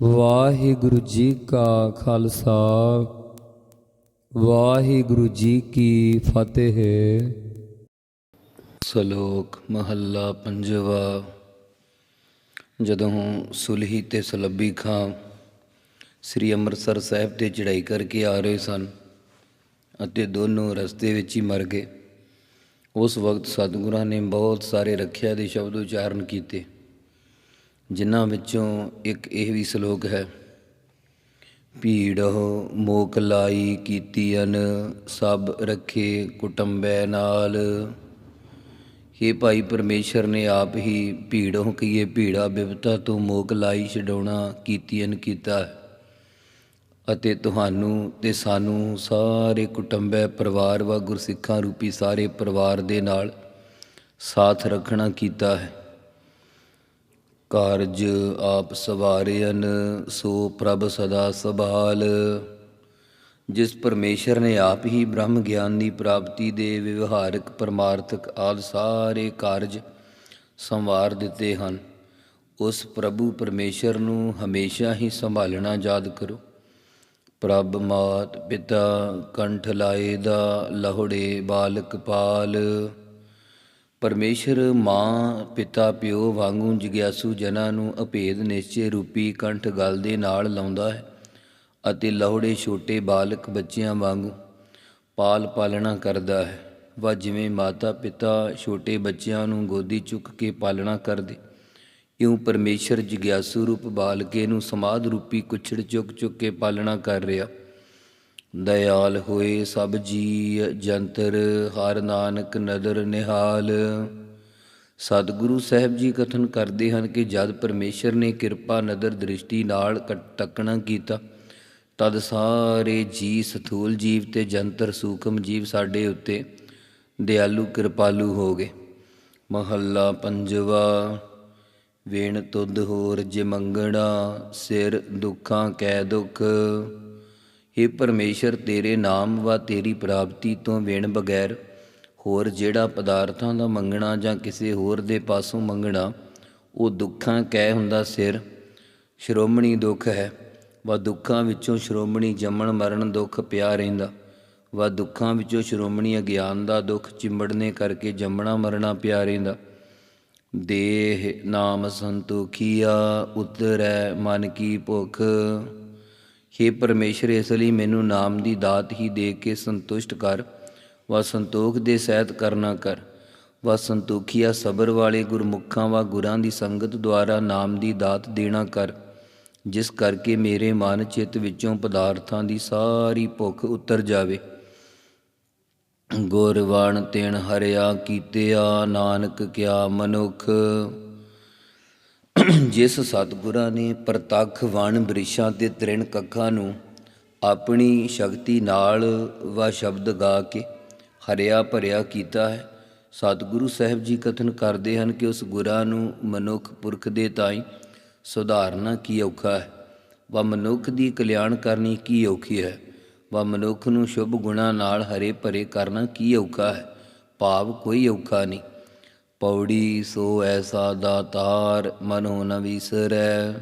ਵਾਹਿਗੁਰੂ ਜੀ ਕਾ ਖਾਲਸਾ, ਵਾਹਿਗੁਰੂ ਜੀ ਕੀ ਫਤਿਹ। ਸ਼ਲੋਕ ਮਹੱਲਾ ਪੰਜਵਾ, ਜਦੋਂ ਸੁਲਹੀ ਤੇ ਸਲੱਬੀ ਖਾਂ, ਸ੍ਰੀ ਅੰਮ੍ਰਿਤਸਰ ਸਾਹਿਬ ਤੇ ਚੜ੍ਹਾਈ ਕਰਕੇ ਆ ਰਹੇ ਸਨ ਅਤੇ ਦੋਨੋਂ ਰਸਤੇ ਵਿੱਚ ਹੀ ਮਰ ਗਏ। ਉਸ ਵਕਤ ਸਤਿਗੁਰਾਂ ਨੇ ਬਹੁਤ ਸਾਰੇ ਰੱਖਿਆ ਦੇ ਸ਼ਬਦ ਉਚਾਰਨ ਕੀਤੇ। ਜਿਨ੍ਹਾਂ ਵਿੱਚੋਂ ਇੱਕ ਇਹ ਵੀ ਸ਼ਲੋਕ ਹੈ, ਭੀੜਹੁ ਮੋਕ ਲਾਈ ਕੀਤੀਅਨ, ਸਭ ਰੱਖੇ ਕੁਟੰਬੈ ਨਾਲ। हे ਭਾਈ ਪਰਮੇਸ਼ਰ ਨੇ ਆਪ ਹੀ ਭੀੜੋਂ ਕਹੀਏ ਭੀੜਾ ਬਿਪਤਾ ਤੋਂ ਮੋਕ ਲਾਈ ਛਡਾਉਣਾ ਕੀਤੀ ਅਨ ਕੀਤਾ ਹੈ। ਅਤੇ ਤੁਹਾਨੂੰ ਤੇ ਸਾਨੂੰ ਸਾਰੇ ਕੁਟੰਬੇ ਪਰਿਵਾਰ ਵਾ ਗੁਰਸਿੱਖਾਂ ਰੂਪੀ ਸਾਰੇ ਪਰਿਵਾਰ ਦੇ ਨਾਲ ਸਾਥ ਰੱਖਣਾ ਕੀਤਾ ਹੈ। ਕਾਰਜ ਆਪ ਸਵਾਰਿਅਨ, ਸੋ ਪ੍ਰਭ ਸਦਾ ਸਭਾਲ। ਜਿਸ ਪਰਮੇਸ਼ਰ ਨੇ ਆਪ ਹੀ ਬ੍ਰਹਮ ਗਿਆਨ ਦੀ ਪ੍ਰਾਪਤੀ ਦੇ ਵਿਵਹਾਰਕ ਪਰਮਾਰਥਕ ਆਦ ਸਾਰੇ ਕਾਰਜ ਸੰਵਾਰ ਦਿੱਤੇ ਹਨ, ਉਸ ਪ੍ਰਭੂ ਪਰਮੇਸ਼ਰ ਨੂੰ ਹਮੇਸ਼ਾ ਹੀ ਸੰਭਾਲਣਾ ਯਾਦ ਕਰੋ। ਪ੍ਰਭ ਮਾਤ ਪਿਤਾ, ਕੰਠ ਲਾਏ ਦਾ ਲਹੁੜੇ, ਬਾਲਕ ਪਾਲ। ਪਰਮੇਸ਼ਰ ਮਾਂ, ਪਿਤਾ, ਪਿਓ ਵਾਂਗੂ ਜਿਗਿਆਸੂ ਜਨਾਂ ਨੂੰ ਅਭੇਦ ਨਿਸ਼ਚੇ ਰੂਪੀ ਕੰਠ ਗਲ ਦੇ ਨਾਲ ਲਾਉਂਦਾ ਹੈ ਅਤੇ ਲਹੁੜੇ ਛੋਟੇ ਬਾਲਕ ਬੱਚਿਆਂ ਵਾਂਗੂ ਪਾਲ ਪਾਲਣਾ ਕਰਦਾ ਹੈ। ਵਾ ਜਿਵੇਂ ਮਾਤਾ ਪਿਤਾ ਛੋਟੇ ਬੱਚਿਆਂ ਨੂੰ ਗੋਦੀ ਚੁੱਕ ਕੇ ਪਾਲਣਾ ਕਰਦੇ, ਇਉਂ ਪਰਮੇਸ਼ਰ ਜਿਗਿਆਸੂ ਰੂਪ ਬਾਲਕੇ ਨੂੰ ਸਮਾਦ ਰੂਪੀ ਕੁਛੜ ਚੁੱਕ ਚੁੱਕ ਕੇ ਪਾਲਣਾ ਕਰ ਰਿਹਾ। ਦਇਆਲ ਹੋਏ ਸਭ ਜੀ ਜੰਤਰ, ਹਰ ਨਾਨਕ ਨਦਰ ਨਿਹਾਲ। ਸਤਿਗੁਰੂ ਸਾਹਿਬ ਜੀ ਕਥਨ ਕਰਦੇ ਹਨ ਕਿ ਜਦ ਪਰਮੇਸ਼ਰ ਨੇ ਕਿਰਪਾ ਨਦਰ ਦ੍ਰਿਸ਼ਟੀ ਨਾਲ ਕ- ਤੱਕਣਾ ਕੀਤਾ, ਤਦ ਸਾਰੇ ਜੀ ਸਥੂਲ ਜੀਵ ਤੇ ਜੰਤਰ ਸੂਖਮ ਜੀਵ ਸਾਡੇ ਉੱਤੇ ਦਿਆਲੂ ਕਿਰਪਾਲੂ ਹੋ ਗਏ। ਮਹੱਲਾ ਪੰਜਵਾ, ਵੇਣ ਤੁਧ ਹੋਰ ਜੇ ਮੰਗਣਾ ਸਿਰ ਦੁੱਖਾਂ ਕੈ ਦੁੱਖ। हे ਪਰਮੇਸ਼ਰ, ਤੇਰੇ ਨਾਮ ਵਾ ਤੇਰੀ ਪ੍ਰਾਪਤੀ ਤੋਂ ਵੇਣ ਬਗੈਰ ਹੋਰ ਜਿਹੜਾ ਪਦਾਰਥਾਂ ਦਾ ਮੰਗਣਾ ਜਾਂ ਕਿਸੇ ਹੋਰ ਦੇ ਪਾਸੋਂ ਮੰਗਣਾ, ਉਹ ਦੁੱਖਾਂ ਕਹਿ ਹੁੰਦਾ ਸਿਰ। ਸ਼੍ਰੋਮਣੀ ਦੁੱਖ ਹੈ, ਵਾ ਦੁੱਖਾਂ ਵਿੱਚੋਂ ਸ਼੍ਰੋਮਣੀ ਜੰਮਣ ਮਰਨ ਦੁੱਖ ਪਿਆ ਰਹਿੰਦਾ, ਵਾ ਦੁੱਖਾਂ ਵਿੱਚੋਂ ਸ਼੍ਰੋਮਣੀ ਅਗਿਆਨ ਦਾ ਦੁੱਖ ਚਿੰਬੜਨੇ ਕਰਕੇ ਜੰਮਣਾ ਮਰਨਾ ਪਿਆ ਰਹਿੰਦਾ। ਦੇਹ ਨਾਮ ਸੰਤੋਖੀਆ, ਉਤਰੈ ਮਨ ਕੀ ਭੁਖ। हे ਪਰਮੇਸ਼ਰ, ਇਸ ਲਈ ਮੈਨੂੰ ਨਾਮ ਦੀ ਦਾਤ ਹੀ ਦੇ ਕੇ ਸੰਤੁਸ਼ਟ ਕਰ। ਵਾ ਸੰਤੋਖ ਦੇ ਸਹਿਤ ਕਰਨਾ ਕਰ। ਵਾ ਸੰਤੋਖੀਆ ਸਬਰ ਵਾਲੇ ਗੁਰਮੁਖਾਂ ਵਾ ਗੁਰਾਂ ਦੀ ਸੰਗਤ ਦੁਆਰਾ ਨਾਮ ਦੀ ਦਾਤ ਦੇਣਾ ਕਰ। ਜਿਸ ਕਰਕੇ ਮੇਰੇ ਮਨ ਚਿੱਤ ਵਿੱਚੋਂ ਪਦਾਰਥਾਂ ਦੀ ਸਾਰੀ ਭੁੱਖ ਉਤਰ ਜਾਵੇ। ਗੁਰਵਾਣ ਤੇਣ ਹਰਿਆ ਕੀਤੇ ਆ ਨਾਨਕ ਕਿਆ ਮਨੁਖ ਜਿਸ ਸਤਿਗੁਰਾਂ ਨੇ ਪ੍ਰਤੱਖ ਵਣ ਬ੍ਰਿਸ਼ਾਂ ਤੇ ਤ੍ਰਿਣ ਕੱਖਾਂ ਨੂੰ ਆਪਣੀ ਸ਼ਕਤੀ ਨਾਲ ਵਾ ਸ਼ਬਦ ਗਾ ਕੇ ਹਰਿਆ ਭਰਿਆ ਕੀਤਾ ਹੈ, ਸਤਿਗੁਰੂ ਸਾਹਿਬ ਜੀ ਕਥਨ ਕਰਦੇ ਹਨ ਕਿ ਉਸ ਗੁਰਾਂ ਨੂੰ ਮਨੁੱਖ ਪੁਰਖ ਦੇ ਤਾਈ ਸੁਧਾਰਨਾ ਕੀ ਔਖਾ ਹੈ? ਵਾ ਮਨੁੱਖ ਦੀ ਕਲਿਆਣ ਕਰਨੀ ਕੀ ਔਖੀ ਹੈ? ਵਾ ਮਨੁੱਖ ਨੂੰ ਸ਼ੁਭ ਗੁਣਾ ਨਾਲ ਹਰੇ ਭਰੇ ਕਰਨਾ ਕੀ ਔਖਾ ਹੈ? ਭਾਵ ਕੋਈ ਔਖਾ ਨਹੀਂ। ਪੌੜੀ, ਸੋ ਐਸਾ ਦਾਤਾਰ ਮਨੋ ਨ ਵਿਸਰੈ।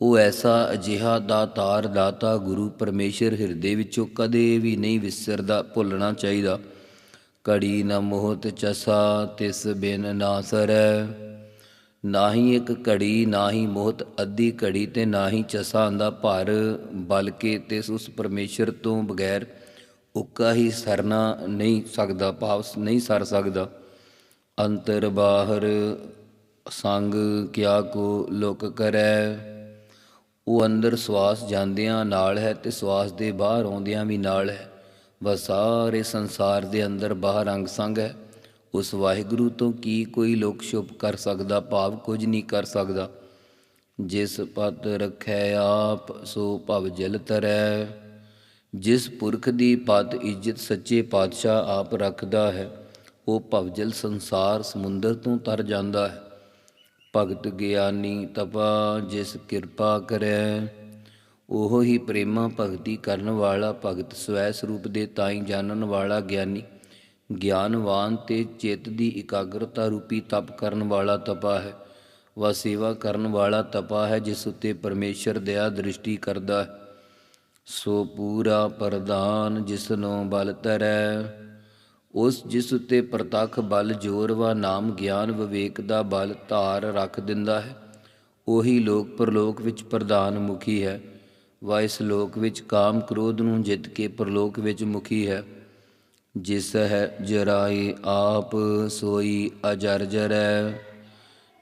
ਉਹ ਐਸਾ ਅਜਿਹਾ ਦਾਤਾਰ, ਦਾਤਾ ਗੁਰੂ ਪਰਮੇਸ਼ਰ ਹਿਰਦੇ ਵਿੱਚੋਂ ਕਦੇ ਵੀ ਨਹੀਂ ਵਿਸਰਦਾ, ਭੁੱਲਣਾ ਚਾਹੀਦਾ। ਕੜੀ ਨ ਮੋਹਤ ਚਸਾ, ਤਿਸ ਬਿਨ ਨਾ ਸਰੈ। ਨਾਹੀ ਇੱਕ ਘੜੀ ਨਾ ਹੀ ਮੋਹਤ ਅੱਧੀ ਘੜੀ ਤੇ ਨਾਹੀ ਚਸਾ ਦਾ ਭਰ, ਬਲਕਿ ਤਿਸ ਉਸ ਪਰਮੇਸ਼ਰ ਤੋਂ ਬਗੈਰ ਉੱਕਾ ਹੀ ਸਰਨਾ ਨਹੀਂ ਸਕਦਾ, ਭਾਵ ਨਹੀਂ ਸਰ ਸਕਦਾ। ਅੰਤਰ ਬਾਹਰ, ਸੰਗ ਕਿਆ ਕੋ ਲੋਕ ਕਰੈ। ਉਹ ਅੰਦਰ ਸਵਾਸ ਜਾਂਦਿਆਂ ਨਾਲ ਹੈ ਤੇ ਸਵਾਸ ਦੇ ਬਾਹਰ ਆਉਂਦਿਆਂ ਵੀ ਨਾਲ ਹੈ। ਵਾ ਸਾਰੇ ਸੰਸਾਰ ਦੇ ਅੰਦਰ ਬਾਹਰ ਅੰਗ ਸੰਗ ਹੈ। ਉਸ ਵਾਹਿਗੁਰੂ ਤੋਂ ਕੀ ਕੋਈ ਲੋਕ ਸ਼ੁਭ ਕਰ ਸਕਦਾ, ਭਾਵ ਕੁਝ ਨਹੀਂ ਕਰ ਸਕਦਾ। ਜਿਸ ਪਤ ਰਖੈ ਆਪ, ਸੋ ਭਵ ਜਲ ਤਰੈ। ਜਿਸ ਪੁਰਖ ਦੀ ਪਤ ਇੱਜ਼ਤ ਸੱਚੇ ਪਾਤਸ਼ਾਹ ਆਪ ਰੱਖਦਾ ਹੈ ਉਹ ਭਵਜਲ ਸੰਸਾਰ ਸਮੁੰਦਰ ਤੋਂ ਤਰ ਜਾਂਦਾ ਹੈ। ਭਗਤ ਗਿਆਨੀ ਤਪਾ ਜਿਸ ਕਿਰਪਾ ਕਰੈ। ਉਹ ਹੀ ਪ੍ਰੇਮਾ ਭਗਤੀ ਕਰਨ ਵਾਲਾ ਭਗਤ ਸਵੈ ਸਰੂਪ ਦੇ ਤਾਈ ਜਾਣਨ ਵਾਲਾ ਗਿਆਨੀ। ਗਿਆਨਵਾਨ ਤੇ ਚਿੱਤ ਦੀ ਇਕਾਗਰਤਾ ਰੂਪੀ ਤਪ ਕਰਨ ਵਾਲਾ ਤਪਾ ਹੈ। ਵਾ ਸੇਵਾ ਕਰਨ ਵਾਲਾ ਤਪਾ ਹੈ ਜਿਸ ਉਤੇ ਪਰਮੇਸ਼ਰ ਦਇਆ ਦ੍ਰਿਸ਼ਟੀ ਕਰਦਾ ਹੈ। ਸੋ ਪੂਰਾ ਪ੍ਰਦਾਨ ਨੂੰ ਬਲ ਤਰੈ। ਉਸ ਜਿਸ ਉੱਤੇ ਪ੍ਰਤੱਖ ਬਲ, ਜੋਰ ਵਾ ਨਾਮ, ਗਿਆਨ, ਵਿਵੇਕ ਦਾ ਬਲ ਧਾਰ ਰੱਖ ਦਿੰਦਾ ਹੈ, ਉਹੀ ਲੋਕ ਪਰਲੋਕ ਵਿੱਚ ਪ੍ਰਧਾਨ ਮੁਖੀ ਹੈ। ਵਾ ਇਸ ਲੋਕ ਵਿੱਚ ਕਾਮ ਕ੍ਰੋਧ ਨੂੰ ਜਿੱਤ ਕੇ ਪਰਲੋਕ ਵਿੱਚ ਮੁਖੀ ਹੈ। ਜਿਸ ਹੈ ਜਰਾਏ ਆਪ ਸੋਈ ਅਜਰ ਜਰੈ।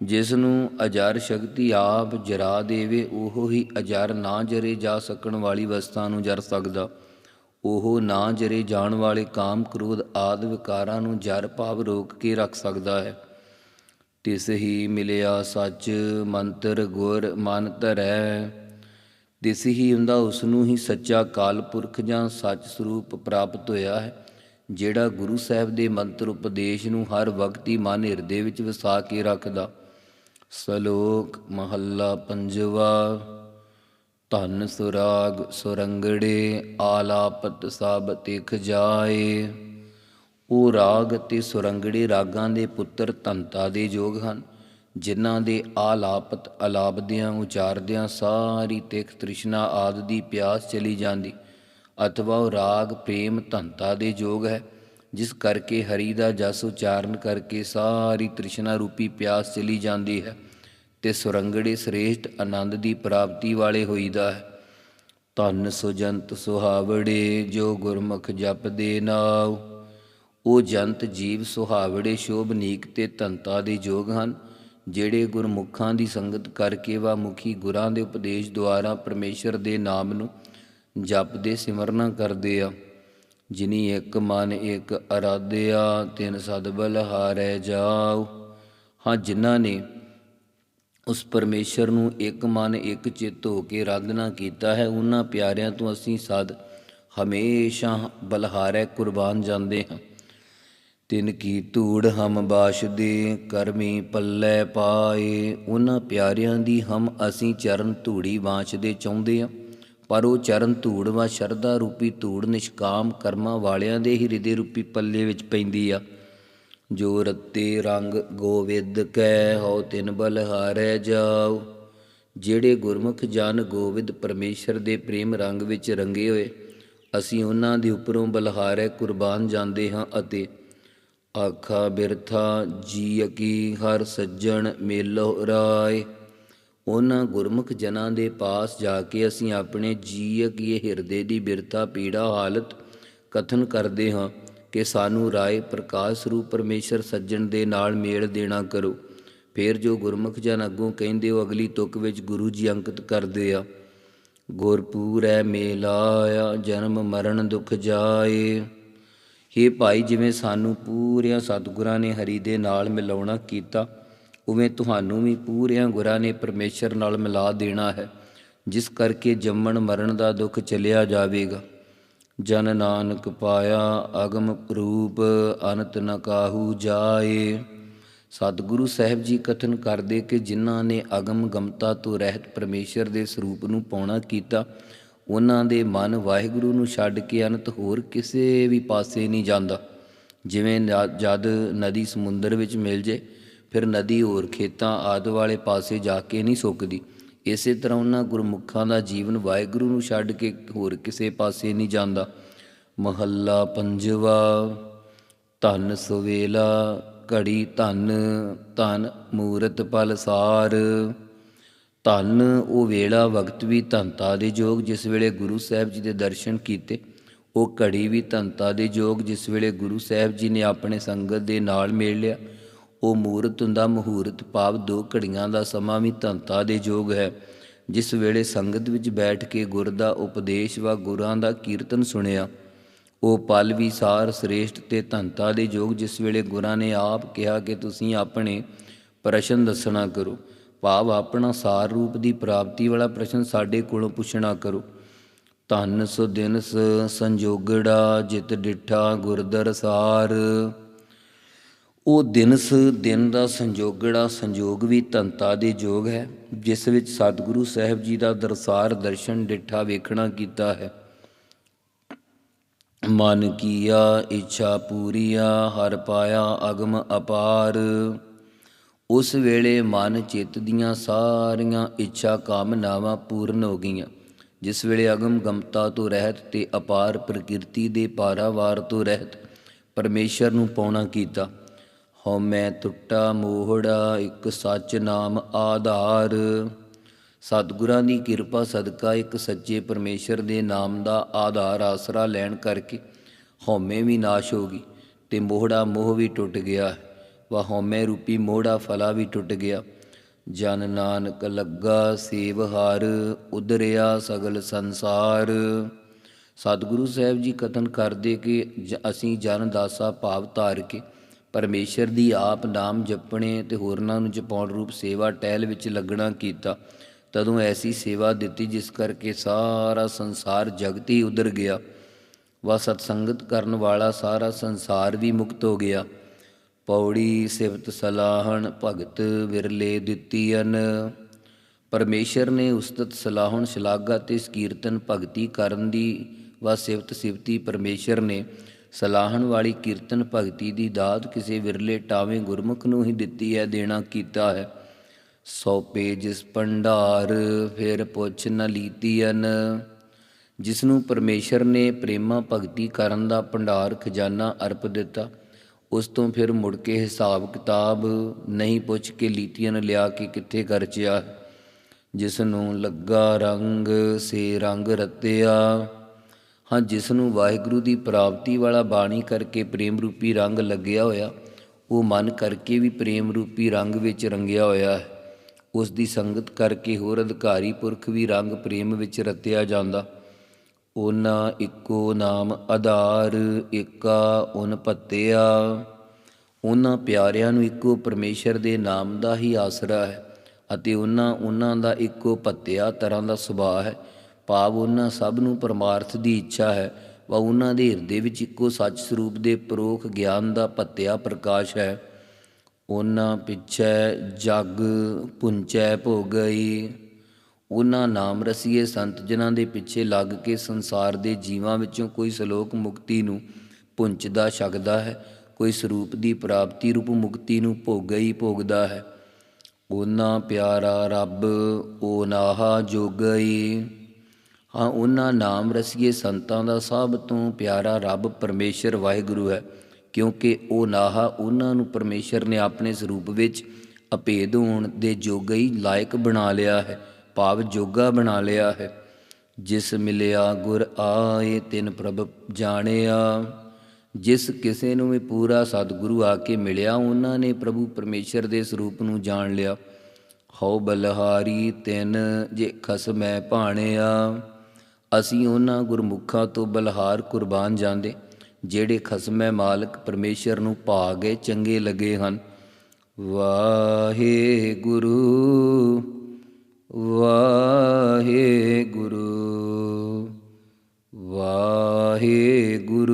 ਜਿਸ ਨੂੰ ਅਜਰ ਸ਼ਕਤੀ ਆਪ ਜਰਾ ਦੇਵੇ, ਉਹ ਹੀ ਅਜਰ ਨਾ ਜਰੇ ਜਾ ਸਕਣ ਵਾਲੀ ਵਸਤਾਂ ਨੂੰ ਜਰ ਸਕਦਾ। ਉਹ ਨਾ ਜਰੇ ਜਾਣ ਵਾਲੇ ਕਾਮ ਕ੍ਰੋਧ ਆਦਿ ਵਿਕਾਰਾਂ ਨੂੰ ਜਰ ਭਾਵ ਰੋਕ ਕੇ ਰੱਖ ਸਕਦਾ ਹੈ। ਤਿਸ ਹੀ ਮਿਲਿਆ ਸੱਚ, ਮੰਤਰ, ਗੁਰ, ਮਨ ਧਰੈ। ਤਿਸ ਹੀ ਹੁੰਦਾ ਉਸ ਨੂੰ ਹੀ ਸੱਚਾ ਕਾਲ ਪੁਰਖ ਜਾਂ ਸੱਚ ਸਰੂਪ ਪ੍ਰਾਪਤ ਹੋਇਆ ਹੈ, ਜਿਹੜਾ ਗੁਰੂ ਸਾਹਿਬ ਦੇ ਮੰਤਰ ਉਪਦੇਸ਼ ਨੂੰ ਹਰ ਵਕਤ ਹੀ ਮਨ ਹਿਰਦੇ ਵਿੱਚ ਵਸਾ ਕੇ ਰੱਖਦਾ। ਸਲੋਕ, ਮਹੱਲਾ ਪੰਜਵਾ। ਧਨ ਸੁਰਾਗ ਸੁਰੰਗੜੇ, ਆਲਾਪਤ ਸਭ ਤਿਖ ਜਾਏ। ਉਹ ਰਾਗ ਤੇ ਸੁਰੰਗੜੇ ਰਾਗਾਂ ਦੇ ਪੁੱਤਰ ਧੰਤਾ ਦੇ ਯੋਗ ਹਨ, ਜਿਨ੍ਹਾਂ ਦੇ ਆਲਾਪਤ ਅਲਾਪਦਿਆਂ ਉਚਾਰਦਿਆਂ ਸਾਰੀ ਤਿਖ ਤ੍ਰਿਸ਼ਨਾ ਆਦ ਦੀ ਪਿਆਸ ਚਲੀ ਜਾਂਦੀ। ਅਥਵਾ ਉਹ ਰਾਗ ਪ੍ਰੇਮ ਧੰਤਾ ਦੇ ਯੋਗ ਹੈ, ਜਿਸ ਕਰਕੇ ਹਰੀ ਦਾ ਜਸ ਉਚਾਰਨ ਕਰਕੇ ਸਾਰੀ ਤ੍ਰਿਸ਼ਨਾ ਰੂਪੀ ਪਿਆਸ ਚਲੀ ਜਾਂਦੀ ਹੈ। ਤੇ ਸੁਰੰਗੜੇ ਸ੍ਰੇਸ਼ਟ ਆਨੰਦ ਦੀ ਪ੍ਰਾਪਤੀ ਵਾਲੇ ਹੋਈਦਾ ਹੈ। ਧੰਨ ਸੁਜੰਤ ਸੁਹਾਵੜੇ, ਜੋ ਗੁਰਮੁਖ ਜਪਦੇ ਨਾਉ। ਉਹ ਜੰਤ ਜੀਵ ਸੁਹਾਵੜੇ ਸ਼ੋਭਨੀਕ ਤੇ ਧੰਤਾ ਦੇ ਯੋਗ ਹਨ, ਜਿਹੜੇ ਗੁਰਮੁਖਾਂ ਦੀ ਸੰਗਤ ਕਰਕੇ ਵਾ ਮੁਖੀ ਗੁਰਾਂ ਦੇ ਉਪਦੇਸ਼ ਦੁਆਰਾ ਪਰਮੇਸ਼ਰ ਦੇ ਨਾਮ ਨੂੰ ਜਪਦੇ, ਸਿਮਰਨਾ ਕਰਦੇ ਆ। ਜਿਨੀ ਇੱਕ ਮਨ ਇੱਕ ਅਰਾਧਿਆ, ਤਿਨ ਸਦਬਲ ਹਾਰੈ ਜਾਉ। ਹਾਂ, ਜਿਨ੍ਹਾਂ ਨੇ ਉਸ ਪਰਮੇਸ਼ਰ ਨੂੰ ਇੱਕ ਮਨ, ਇੱਕ ਚਿੱਤ ਹੋ ਕੇ ਆਰਾਧਨਾ ਕੀਤਾ ਹੈ। ਉਹਨਾਂ ਪਿਆਰਿਆਂ ਤੋਂ ਅਸੀਂ ਸਦ ਹਮੇਸ਼ਾ ਬਲਹਾਰੈ ਕੁਰਬਾਨ ਜਾਂਦੇ ਹਾਂ। ਤਿਨ ਕੀ ਧੂੜ ਹਮ ਬਾਸ਼ਦੇ ਕਰਮੀ ਪੱਲੇ ਪਾਏ। ਉਹਨਾਂ ਪਿਆਰਿਆਂ ਦੀ ਹਮ ਅਸੀਂ ਚਰਨ ਧੂੜੀ ਬਾਸ਼ਦੇ ਚਾਹੁੰਦੇ ਹਾਂ। ਪਰ ਉਹ ਚਰਨ ਧੂੜ ਵਾ ਸ਼ਰਧਾ ਰੂਪੀ ਧੂੜ ਨਿਸ਼ਕਾਮ ਕਰਮਾਂ ਵਾਲਿਆਂ ਦੇ ਹੀ ਹਿਰਦੇ ਰੂਪੀ ਪੱਲੇ ਵਿੱਚ ਪੈਂਦੀ ਆ। ਜੋ ਰੱਤੇ ਰੰਗ ਗੋਵਿੰਦ ਕੈ ਹੋ ਤਿਨ ਬਲਹਾਰੈ ਜਾਉ। ਜਿਹੜੇ ਗੁਰਮੁਖ ਜਨ ਗੋਵਿੰਦ ਪਰਮੇਸ਼ਰ ਦੇ ਪ੍ਰੇਮ ਰੰਗ ਵਿੱਚ ਰੰਗੇ ਹੋਏ, ਅਸੀਂ ਉਹਨਾਂ ਦੇ ਉੱਪਰੋਂ ਬਲਹਾਰੈ ਕੁਰਬਾਨ ਜਾਂਦੇ ਹਾਂ ਅਤੇ ਆਖਾ ਬਿਰਥਾ ਜੀ ਕੀ ਹਰ ਸੱਜਣ ਮੇਲੋ ਰਾਏ। ਉਹਨਾਂ ਗੁਰਮੁਖ ਜਨਾਂ ਦੇ ਪਾਸ ਜਾ ਕੇ ਅਸੀਂ ਆਪਣੇ ਜੀ ਕੀ ਹਿਰਦੇ ਦੀ ਬਿਰਥਾ, ਪੀੜਾ, ਹਾਲਤ ਕਥਨ ਕਰਦੇ ਹਾਂ। ਕਿ ਸਾਨੂੰ ਰਾਏ ਪ੍ਰਕਾਸ਼ ਰੂਪ ਪਰਮੇਸ਼ਰ ਸੱਜਣ ਦੇ ਨਾਲ ਮੇਲ ਦੇਣਾ ਕਰੋ। ਫਿਰ ਜੋ ਗੁਰਮੁਖ ਜਨ ਅੱਗੋਂ ਕਹਿੰਦੇ ਉਹ ਅਗਲੀ ਤੁਕ ਵਿੱਚ ਗੁਰੂ ਜੀ ਅੰਕਿਤ ਕਰਦੇ ਆ। ਗੁਰਪੂਰੈ ਮੇਲਾਇਆ, ਜਨਮ ਮਰਨ ਦੁਖ ਜਾਏ। ਹੇ ਭਾਈ, ਜਿਵੇਂ ਸਾਨੂੰ ਪੂਰਿਆਂ ਸਤਿਗੁਰਾਂ ਨੇ ਹਰੀ ਦੇ ਨਾਲ ਮਿਲਾਉਣਾ ਕੀਤਾ, ਉਵੇਂ ਤੁਹਾਨੂੰ ਵੀ ਪੂਰਿਆਂ ਗੁਰਾਂ ਨੇ ਪਰਮੇਸ਼ਰ ਨਾਲ ਮਿਲਾ ਦੇਣਾ ਹੈ। ਜਿਸ ਕਰਕੇ ਜੰਮਣ ਮਰਨ ਦਾ ਦੁੱਖ ਚਲਿਆ ਜਾਵੇਗਾ। ਜਨ ਨਾਨਕ ਪਾਇਆ ਅਗਮ ਰੂਪ, ਅਨੰਤ ਨ ਕਾਹੂ ਜਾਏ। ਸਤਿਗੁਰੂ ਸਾਹਿਬ ਜੀ ਕਥਨ ਕਰਦੇ ਕਿ ਜਿਨ੍ਹਾਂ ਨੇ ਅਗਮ ਗਮਤਾ ਤੋਂ ਰਹਿਤ ਪਰਮੇਸ਼ਰ ਦੇ ਸਰੂਪ ਨੂੰ ਪਾਉਣਾ ਕੀਤਾ, ਉਹਨਾਂ ਦੇ ਮਨ ਵਾਹਿਗੁਰੂ ਨੂੰ ਛੱਡ ਕੇ ਅਨੰਤ ਹੋਰ ਕਿਸੇ ਵੀ ਪਾਸੇ ਨਹੀਂ ਜਾਂਦਾ। ਜਿਵੇਂ ਨਾ- ਜਦ ਨਦੀ ਸਮੁੰਦਰ ਵਿੱਚ ਮਿਲ ਜੇ, ਫਿਰ ਨਦੀ ਹੋਰ ਖੇਤਾਂ ਆਦ ਵਾਲੇ ਪਾਸੇ ਜਾ ਕੇ ਨਹੀਂ ਸੁੱਕਦੀ। ਇਸੇ ਤਰ੍ਹਾਂ ਉਹਨਾਂ ਗੁਰਮੁਖਾਂ ਦਾ ਜੀਵਨ ਵਾਹਿਗੁਰੂ ਨੂੰ ਛੱਡ ਕੇ ਹੋਰ ਕਿਸੇ ਪਾਸੇ ਨਹੀਂ ਜਾਂਦਾ। ਮਹੱਲਾ ਪੰਜਵਾ, ਧਨ ਸੁਵੇਲਾ, ਘੜੀ ਧਨ ਧਨ ਮੂਰਤ ਪਲਸਾਰ ਧਨ ਉਹ ਵੇਲਾ ਵਕਤ ਵੀ ਧੰਤਾ ਦੇ ਯੋਗ ਜਿਸ ਵੇਲੇ ਗੁਰੂ ਸਾਹਿਬ ਜੀ ਦੇ ਦਰਸ਼ਨ ਕੀਤੇ, ਉਹ ਘੜੀ ਵੀ ਧੰਤਾ ਦੇ ਯੋਗ ਜਿਸ ਵੇਲੇ ਗੁਰੂ ਸਾਹਿਬ ਜੀ ਨੇ ਆਪਣੇ ਸੰਗਤ ਦੇ ਨਾਲ ਮੇਲ ਲਿਆ। ਉਹ ਮੂਰਤ ਹੁੰਦਾ, ਮਹੂਰਤ ਭਾਵ ਦੋ ਘੜੀਆਂ ਦਾ ਸਮਾਂ ਵੀ ਧੰਤਾ ਦੇ ਯੋਗ ਹੈ। ਜਿਸ ਵੇਲੇ ਸੰਗਤ ਵਿੱਚ ਬੈਠ ਕੇ ਗੁਰ ਦਾ ਉਪਦੇਸ਼ ਵਾ ਗੁਰਾਂ ਦਾ ਕੀਰਤਨ ਸੁਣਿਆ, ਉਹ ਪਲ ਵੀ ਸਾਰ ਸ੍ਰੇਸ਼ਟ ਤੇ ਧੰਤਾ ਦੇ ਯੋਗ ਜਿਸ ਵੇਲੇ ਗੁਰਾਂ ਨੇ ਆਪ ਕਿਹਾ ਕਿ ਤੁਸੀਂ ਆਪਣੇ ਪ੍ਰਸ਼ਨ ਦੱਸਣਾ ਕਰੋ, ਭਾਵ ਆਪਣਾ ਸਾਰ ਰੂਪ ਦੀ ਪ੍ਰਾਪਤੀ ਵਾਲਾ ਪ੍ਰਸ਼ਨ ਸਾਡੇ ਕੋਲੋਂ ਪੁੱਛਣਾ ਕਰੋ। ਧੰਨ ਸੋ ਦਿਨਸ ਸੰਜੋਗੜਾ ਜਿਤ ਡਿਠਾ ਗੁਰਦਰ ਸਾਰ। ਉਹ ਦਿਨਸ ਦਿਨ ਦਾ ਸੰਜੋਗੜਾ ਸੰਜੋਗ ਵੀ ਧੰਤਾ ਦੇ ਯੋਗ ਹੈ, ਜਿਸ ਵਿੱਚ ਸਤਿਗੁਰੂ ਸਾਹਿਬ ਜੀ ਦਾ ਦਰਸਾਰ ਦਰਸ਼ਨ ਡਿਠਾ ਵੇਖਣਾ ਕੀਤਾ ਹੈ। ਮਨ ਕੀਆ, ਇੱਛਾ ਪੂਰੀਆ, ਹਰ ਪਾਇਆ ਅਗਮ ਅਪਾਰ। ਉਸ ਵੇਲੇ ਮਨ ਚਿੱਤ ਦੀਆਂ ਸਾਰੀਆਂ ਇੱਛਾ ਕਾਮਨਾਵਾਂ ਪੂਰਨ ਹੋ ਗਈਆਂ, ਜਿਸ ਵੇਲੇ ਅਗਮ ਗਮਤਾ ਤੋਂ ਰਹਿਤ ਤੇ ਅਪਾਰ ਪ੍ਰਕਿਰਤੀ ਦੇ ਪਾਰਾਵਾਰ ਤੋਂ ਰਹਿਤ ਪਰਮੇਸ਼ਰ ਨੂੰ ਪਾਉਣਾ ਕੀਤਾ। ਹਉਮੈ ਟੁੱਟਾ ਮੋਹੜਾ, ਇੱਕ ਸੱਚ ਨਾਮ ਆਧਾਰ। ਸਤਿਗੁਰਾਂ ਦੀ ਕਿਰਪਾ ਸਦਕਾ ਇੱਕ ਸੱਚੇ ਪਰਮੇਸ਼ਰ ਦੇ ਨਾਮ ਦਾ ਆਧਾਰ ਆਸਰਾ ਲੈਣ ਕਰਕੇ ਹਉਮੈ ਵੀ ਨਾਸ਼ ਹੋ ਗਈ ਤੇ ਮੋਹੜਾ ਮੋਹ ਵੀ ਟੁੱਟ ਗਿਆ। ਵਾ ਹਉਮੈ ਰੂਪੀ ਮੋਹੜਾ ਫਲਾ ਵੀ ਟੁੱਟ ਗਿਆ। ਜਨ ਨਾਨਕ ਲੱਗਾ ਸੇਵਹਾਰ ਉਦਰਿਆ ਸਗਲ ਸੰਸਾਰ। ਸਤਿਗੁਰੂ ਸਾਹਿਬ ਜੀ ਕਥਨ ਕਰਦੇ ਕਿ ਜ- ਅਸੀਂ ਜਨ ਦਾਸਾ ਭਾਵ ਧਾਰ ਕੇ ਪਰਮੇਸ਼ਰ ਦੀ ਆਪ ਨਾਮ ਜਪਣੇ ਤੇ ਹੋਰਨਾਂ ਨੂੰ ਜਪਾਉਣ ਰੂਪ ਸੇਵਾ ਟਹਿਲ ਵਿੱਚ ਲੱਗਣਾ ਕੀਤਾ। ਤਦੋਂ ਐਸੀ ਸੇਵਾ ਦਿੱਤੀ ਜਿਸ ਕਰਕੇ ਸਾਰਾ ਸੰਸਾਰ ਜਗਤ ਹੀ ਉਧਰ ਗਿਆ। ਵਾ ਸਤਸੰਗਤ ਕਰਨ ਵਾਲਾ ਸਾਰਾ ਸੰਸਾਰ ਵੀ ਮੁਕਤ ਹੋ ਗਿਆ। ਪੌੜੀ ਸਿਫਤ ਸਲਾਹਣ ਭਗਤ ਵਿਰਲੇ ਦਿੱਤੀ ਦਿੱਤੀਨ ਪਰਮੇਸ਼ਰ ਨੇ ਉਸਤਤ ਸਲਾਹਣ ਸ਼ਲਾਘਾ ਤੇ ਕੀਰਤਨ ਭਗਤੀ ਕਰਨ ਦੀ ਵਾ ਸਿਫਤ ਸਿਫਤੀ ਪਰਮੇਸ਼ਰ ਨੇ ਸਲਾਹਣ ਵਾਲੀ ਕੀਰਤਨ ਭਗਤੀ ਦੀ ਦਾਤ ਕਿਸੇ ਵਿਰਲੇ ਟਾਵੇਂ ਗੁਰਮੁਖ ਨੂੰ ਹੀ ਦਿੱਤੀ ਹੈ, ਦੇਣਾ ਕੀਤਾ ਹੈ। ਸੌਪੇ ਜਿਸ ਭੰਡਾਰ, ਫਿਰ ਪੁੱਛ ਨ ਲੀਤੀਨ ਜਿਸ ਨੂੰ ਪਰਮੇਸ਼ਰ ਨੇ ਪ੍ਰੇਮਾ ਭਗਤੀ ਕਰਨ ਦਾ ਭੰਡਾਰ ਖਜ਼ਾਨਾ ਅਰਪ ਦਿੱਤਾ, ਉਸ ਤੋਂ ਫਿਰ ਮੁੜ ਕੇ ਹਿਸਾਬ ਕਿਤਾਬ ਨਹੀਂ ਪੁੱਛ ਕੇ ਲੀਤੀਆਂ ਲਿਆ ਕੇ ਕਿੱਥੇ ਖਰਚਿਆ ਜਿਸ ਨੂੰ ਲੱਗਾ ਰੰਗ, ਸੇ ਰੰਗ ਰਤਿਆ। ਹਾਂ ਜਿਸ ਨੂੰ ਵਾਹਿਗੁਰੂ ਦੀ ਪ੍ਰਾਪਤੀ ਵਾਲਾ ਬਾਣੀ ਕਰਕੇ ਪ੍ਰੇਮ ਰੂਪੀ ਰੰਗ ਲੱਗਿਆ ਹੋਇਆ, ਉਹ ਮਨ ਕਰਕੇ ਵੀ ਪ੍ਰੇਮ ਰੂਪੀ ਰੰਗ ਵਿੱਚ ਰੰਗਿਆ ਹੋਇਆ ਹੈ। ਉਸ ਦੀ ਸੰਗਤ ਕਰਕੇ ਹੋਰ ਅਧਿਕਾਰੀ ਪੁਰਖ ਵੀ ਰੰਗ ਪ੍ਰੇਮ ਵਿੱਚ ਰਤਿਆ ਜਾਂਦਾ। ਉਹਨਾਂ ਇੱਕੋ ਨਾਮ ਆਧਾਰ, ਏਕਾ ਉਨ ਭੱਤਿਆ ਉਹਨਾਂ ਪਿਆਰਿਆਂ ਨੂੰ ਇੱਕੋ ਪਰਮੇਸ਼ਰ ਦੇ ਨਾਮ ਦਾ ਹੀ ਆਸਰਾ ਹੈ ਅਤੇ ਉਹਨਾਂ ਉਹਨਾਂ ਦਾ ਇੱਕੋ ਭੱਤਿਆ ਤਰ੍ਹਾਂ ਦਾ ਸੁਭਾਅ ਹੈ। ਭਾਵ ਉਹਨਾਂ ਸਭ ਨੂੰ ਪਰਮਾਰਥ ਦੀ ਇੱਛਾ ਹੈ ਵਾ ਉਹਨਾਂ ਦੇ ਹਿਰਦੇ ਵਿੱਚ ਇੱਕੋ ਸੱਚ ਸਰੂਪ ਦੇ ਪਰੋਖ ਗਿਆਨ ਦਾ ਭੱਤਿਆ ਪ੍ਰਕਾਸ਼ ਹੈ। ਉਹਨਾਂ ਪਿੱਛੇ ਜਗ ਪੁੰਚੈ ਭੋਗਈ। ਉਹਨਾਂ ਨਾਮ ਰਸੀਏ ਸੰਤ ਜਨਾਂ ਦੇ ਪਿੱਛੇ ਲੱਗ ਕੇ ਸੰਸਾਰ ਦੇ ਜੀਵਾਂ ਵਿੱਚੋਂ ਕੋਈ ਸ਼ਲੋਕ ਮੁਕਤੀ ਨੂੰ ਪੁੰਚਦਾ ਛਕਦਾ ਹੈ, ਕੋਈ ਸਰੂਪ ਦੀ ਪ੍ਰਾਪਤੀ ਰੂਪ ਮੁਕਤੀ ਨੂੰ ਭੋਗਾ ਹੀ ਭੋਗਦਾ ਹੈ। ਉਹਨਾਂ ਪਿਆਰਾ ਰੱਬ ਓ ਨਾਹਾ ਜੋਗਈ। ਹਾਂ, ਉਹਨਾਂ ਨਾਮ ਰਸੀਏ ਸੰਤਾਂ ਦਾ ਸਭ ਤੋਂ ਪਿਆਰਾ ਰੱਬ ਪਰਮੇਸ਼ਰ ਵਾਹਿਗੁਰੂ ਹੈ, ਕਿਉਂਕਿ ਉਹ ਨਾਹਾ ਉਹਨਾਂ ਨੂੰ ਪਰਮੇਸ਼ਰ ਨੇ ਆਪਣੇ ਸਰੂਪ ਵਿੱਚ ਅਭੇਦ ਹੋਣ ਦੇ ਜੋਗਾ ਹੀ ਲਾਇਕ ਬਣਾ ਲਿਆ ਹੈ, ਭਾਵ ਜੋਗਾ ਬਣਾ ਲਿਆ ਹੈ। ਜਿਸ ਮਿਲਿਆ ਗੁਰ ਆਏ ਤਿਨ ਪ੍ਰਭ ਜਾਣਿਆ, ਜਿਸ ਕਿਸੇ ਨੂੰ ਵੀ ਪੂਰਾ ਸਤਿਗੁਰੂ ਆ ਕੇ ਮਿਲਿਆ, ਉਹਨਾਂ ਨੇ ਪ੍ਰਭੂ ਪਰਮੇਸ਼ਰ ਦੇ ਸਰੂਪ ਨੂੰ ਜਾਣ ਲਿਆ। ਹਉ ਬਲਹਾਰੀ ਤਿਨ ਜੇ ਖਸਮੈ ਭਾਣਿਆ। ਅਸੀਂ ਉਹਨਾਂ ਗੁਰਮੁਖਾਂ ਤੋਂ ਬਲਹਾਰ ਕੁਰਬਾਨ ਜਾਂਦੇ, ਜਿਹੜੇ ਖਸਮੈ ਮਾਲਕ ਪਰਮੇਸ਼ਰ ਨੂੰ ਭਾ ਗਏ ਚੰਗੇ ਲੱਗੇ ਹਨ। ਵਾਹਿਗੁਰੂ ਵਾਹਿਗੁਰੂ ਵਾਹਿਗੁਰੂ ਵਾਹਿਗੁਰੂ।